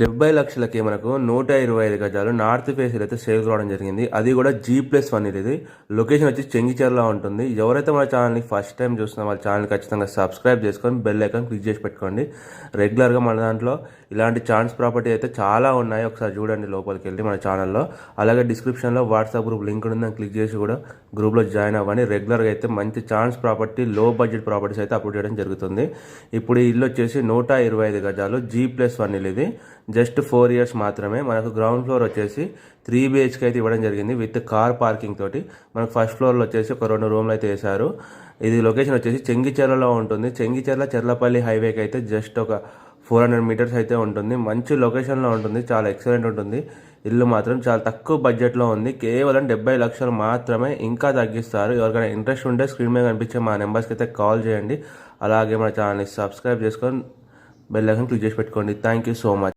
డెబ్బై లక్షలకి మనకు నూట ఇరవై ఐదు గజాలు నార్త్ ఫేస్లో అయితే సేల్ కావడం జరిగింది. అది కూడా జీ ప్లస్ వన్ ఇది. లొకేషన్ వచ్చి చెంగిచెర్లో ఉంటుంది. ఎవరైతే మన ఛానల్ని ఫస్ట్ టైం చూస్తున్నా వాళ్ళ ఛానల్ ఖచ్చితంగా సబ్స్క్రైబ్ చేసుకొని బెల్ ఐకాన్ క్లిక్ చేసి పెట్టుకోండి. రెగ్యులర్గా మన దాంట్లో ఇలాంటి ఛాన్స్ ప్రాపర్టీ అయితే చాలా ఉన్నాయి. ఒకసారి చూడండి లోపలికి వెళ్ళి మన ఛానల్లో. అలాగే డిస్క్రిప్షన్లో వాట్సాప్ గ్రూప్ లింక్ ఉంది క్లిక్ చేసి కూడా గ్రూప్లో జాయిన్ అవ్వండి. రెగ్యులర్గా అయితే మంచి ఛాన్స్ ప్రాపర్టీ లో బడ్జెట్ ప్రాపర్టీస్ అయితే అప్లోడ్ చేయడం జరుగుతుంది. ఇప్పుడు ఇల్లు వచ్చేసి నూట ఇరవై ఐదు గజాలు జీ ప్లస్ వన్ ఇది. జస్ట్ ఫోర్ ఇయర్స్ మాత్రమే మనకు గ్రౌండ్ ఫ్లోర్ వచ్చేసి త్రీ బిహెచ్కే అయితే ఇవ్వడం జరిగింది విత్ కార్ పార్కింగ్ తోటి. మనకు ఫస్ట్ ఫ్లోర్లో వచ్చేసి ఒక రెండు రూమ్లు అయితే వేశారు. ఇది లొకేషన్ వచ్చేసి చెంగిచెర్లలో ఉంటుంది. చెంగిచెర్ల చెర్లపల్లి హైవేకి అయితే జస్ట్ ఒక ఫోర్ హండ్రెడ్ మీటర్స్ అయితే ఉంటుంది. మంచి లొకేషన్లో ఉంటుంది. చాలా ఎక్సలెంట్ ఉంటుంది. ఇల్లు మాత్రం చాలా తక్కువ బడ్జెట్లో ఉంది. కేవలం డెబ్బై లక్షలు మాత్రమే ఇంకా తగ్గిస్తారు. ఎవరికైనా ఇంట్రెస్ట్ ఉంటే స్క్రీన్ మీద కనిపించే మా నెంబర్స్కి అయితే కాల్ చేయండి. అలాగే మన ఛానల్ని సబ్స్క్రైబ్ చేసుకొని బెల్ ఐకన్ క్లిక్ చేసి పెట్టుకోండి. Thank you so much.